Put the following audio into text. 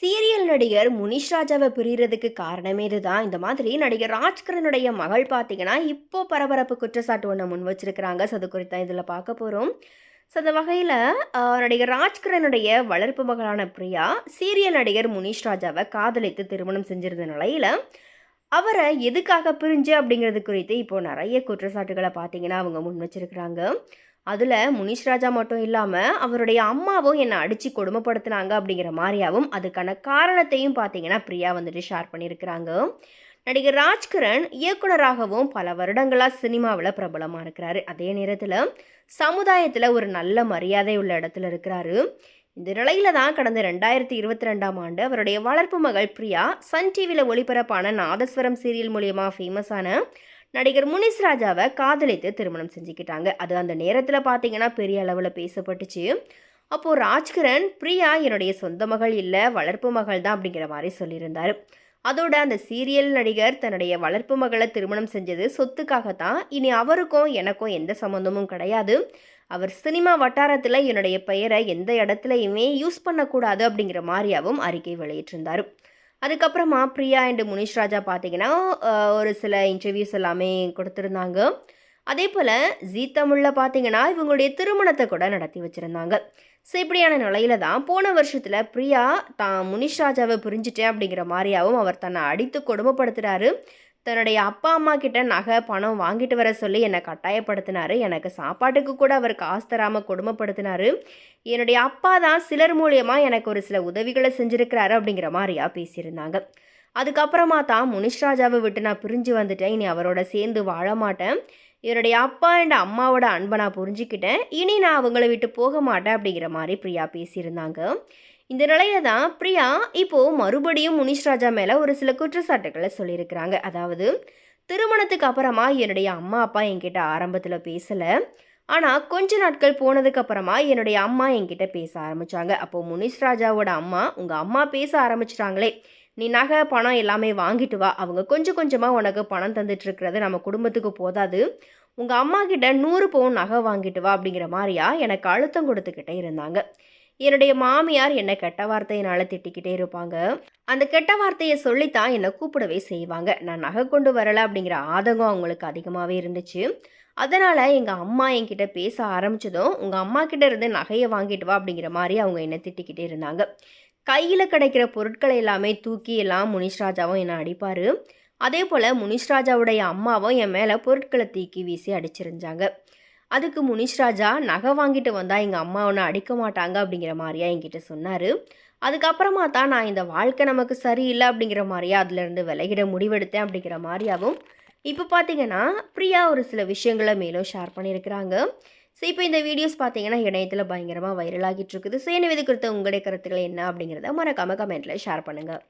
Serial நடிகர் முனிஷ் ராஜாவை பிரியறதுக்கு காரணமே இதுதான். இந்த மாதிரி நடிகர் ராஜ்கரனுடைய மகள் பார்த்தீங்கன்னா இப்போ பரபரப்பு குற்றச்சாட்டு ஒன்று முன் வச்சிருக்கிறாங்க. ஸோ அது குறித்து இதில் பார்க்க போகிறோம் ஸோ அந்த வகையில் நடிகர் ராஜ்கரனுடைய வளர்ப்பு மகளான பிரியா சீரியல் நடிகர் முனிஷ் ராஜாவை காதலித்து திருமணம் செஞ்சிருந்த நிலையில் அவரை எதுக்காக பிரிஞ்சு அப்படிங்கிறது குறித்து இப்போ நிறைய குற்றச்சாட்டுகளை பார்த்தீங்கன்னா அவங்க முன் வச்சிருக்கிறாங்க. அதில் முனிஷ் ராஜா மட்டும் இல்லாமல் அவருடைய அம்மாவும் என்னை அடித்து கொடுமைப்படுத்தினாங்க அப்படிங்கிற மாதிரியாகவும் அதுக்கான காரணத்தையும் பார்த்தீங்கன்னா பிரியா வந்துட்டு ஷேர் பண்ணியிருக்கிறாங்க. நடிகர் ராஜ்கிரண் இயக்குனராகவும் பல வருடங்களாக சினிமாவில் பிரபலமாக இருக்கிறாரு. அதே நேரத்தில் சமுதாயத்தில் ஒரு நல்ல மரியாதை உள்ள இடத்துல இருக்கிறாரு. இந்த நிலையில தான் கடந்த ரெண்டாயிரத்தி இருபத்தி ரெண்டாம் ஆண்டு அவருடைய வளர்ப்பு மகள் பிரியா சன் டிவியில் ஒளிபரப்பான நாதஸ்வரம் சீரியல் மூலியமாக ஃபேமஸான நடிகர் முனிஸ் ராஜாவை காதலித்து திருமணம் செஞ்சுக்கிட்டாங்க. அது அந்த நேரத்தில் பார்த்தீங்கன்னா பெரிய அளவில் பேசப்பட்டுச்சு. அப்போது ராஜ்கிரண் பிரியா என்னுடைய சொந்த மகள் இல்லை வளர்ப்பு மகள் தான் அப்படிங்கிற மாதிரி சொல்லியிருந்தார். அதோட அந்த சீரியல் நடிகர் தன்னுடைய வளர்ப்பு மகளை திருமணம் செஞ்சது சொத்துக்காகத்தான். இனி அவருக்கும் எனக்கும் எந்த சம்மந்தமும் கிடையாது. அவர் சினிமா வட்டாரத்தில் என்னுடைய பெயரை எந்த இடத்துலையுமே யூஸ் பண்ணக்கூடாது அப்படிங்கிற மாதிரியாவும் அறிக்கை வெளியிட்டிருந்தார். அதுக்கப்புறமா பிரியா அண்டு முனிஷ் ராஜா பார்த்தீங்கன்னா ஒரு சில இன்டர்வியூஸ் எல்லாமே கொடுத்துருந்தாங்க. அதே போல் ஜீ தமிழில் பார்த்தீங்கன்னா இவங்களுடைய திருமணத்தை கூட நடத்தி வச்சுருந்தாங்க. ஸோ இப்படியான நிலையில தான் போன வருஷத்தில் பிரியா தான் முனிஷ் ராஜாவை பிரிஞ்சுட்டேன் அப்படிங்கிற மாதிரியாவும் அவர் தன்னை அடித்து கொடுமைப்படுத்துகிறாரு தன்னுடைய அப்பா அம்மா கிட்ட நகை பணம் வாங்கிட்டு வர சொல்லி என்னை கட்டாயப்படுத்தினாரு. எனக்கு சாப்பாட்டுக்கு கூட அவர் காசு தராமல் கொடுமைப்படுத்தினாரு. என்னுடைய அப்பா தான் சிலர் மூலியமாக எனக்கு ஒரு சில உதவிகளை செஞ்சுருக்கிறாரு அப்படிங்கிற மாதிரியா பேசியிருந்தாங்க. அதுக்கப்புறமா தான் முனிஷ் ராஜாவை விட்டு நான் பிரிஞ்சு வந்துட்டேன். இனி அவரோட சேர்ந்து வாழ மாட்டேன். என்னுடைய அப்பா அண்ட் அம்மாவோட அன்பை நான் புரிஞ்சுக்கிட்டேன். இனி நான் அவங்கள விட்டு போக மாட்டேன் அப்படிங்கிற மாதிரி பிரியா பேசியிருந்தாங்க. இந்த நிலையில தான் பிரியா இப்போ மறுபடியும் முனிஷ் ராஜா மேலே ஒரு சில குற்றச்சாட்டுகளை சொல்லியிருக்கிறாங்க. அதாவது திருமணத்துக்கு அப்புறமா என்னுடைய அம்மா அப்பா என்கிட்ட ஆரம்பத்தில் பேசலை. ஆனால் கொஞ்ச நாட்கள் போனதுக்கு அப்புறமா என்னுடைய அம்மா என்கிட்ட பேச ஆரம்பிச்சாங்க. அப்போ முனிஷ் ராஜாவோட அம்மா உங்கள் அம்மா பேச ஆரம்பிச்சிட்டாங்களே. நீ நகை பணம் எல்லாமே வாங்கிட்டு வா. அவங்க கொஞ்சம் கொஞ்சமாக உனக்கு பணம் தந்துட்டு இருக்கிறது நம்ம குடும்பத்துக்கு போதாது. உங்கள் அம்மா கிட்ட நூறு பவுன் நகை வாங்கிட்டு வா அப்படிங்கிற மாதிரியா எனக்கு அழுத்தம் கொடுத்துக்கிட்டே இருந்தாங்க. என்னுடைய மாமியார் என்னை கெட்ட வார்த்தையினால் திட்டிக்கிட்டே இருப்பாங்க. அந்த கெட்ட வார்த்தையை சொல்லித்தான் என்னை கூப்பிடவே செய்வாங்க. நான் நகை கொண்டு வரலை அப்படிங்கிற ஆதங்கம் அவங்களுக்கு அதிகமாகவே இருந்துச்சு. அதனால் எங்கள் அம்மா என்கிட்ட பேச ஆரம்பிச்சதும் உங்கள் அம்மா கிட்ட இருந்து நகையை வாங்கிட்டு வா அப்படிங்கிற மாதிரி அவங்க என்னை திட்டிக்கிட்டே இருந்தாங்க. கையில் கிடைக்கிற பொருட்களை எல்லாமே தூக்கி எல்லாம் முனிஷ் ராஜாவும் என்னை அடிப்பார். அதே போல் முனிஷ் ராஜாவுடைய அம்மாவும் என் மேலே பொருட்களை தூக்கி வீசி அடிச்சிருந்தாங்க. அதுக்கு முனிஷ் ராஜா நகை வாங்கிட்டு வந்தால் எங்கள் அம்மா ஒன்று அடிக்க மாட்டாங்க அப்படிங்கிற மாதிரியா என்கிட்ட சொன்னார். அதுக்கப்புறமா தான் நான் இந்த வாழ்க்கை நமக்கு சரியில்லை அப்படிங்கிற மாதிரியா அதுலேருந்து விலகிட முடிவெடுத்தேன் அப்படிங்கிற மாதிரியாகவும் இப்போ பார்த்தீங்கன்னா பிரியா ஒரு சில விஷயங்களை மேலும் ஷேர் பண்ணியிருக்கிறாங்க. ஸோ இப்போ இந்த வீடியோஸ் பார்த்தீங்கன்னா இணையத்தில் பயங்கரமாக வைரல் ஆகிட்டு இருக்குது. ஸோ என்ன குறித்த உங்களுடைய கருத்துக்கள் என்ன அப்படிங்கிறத மறக்காமல் கமெண்ட்டில் ஷேர் பண்ணுங்கள்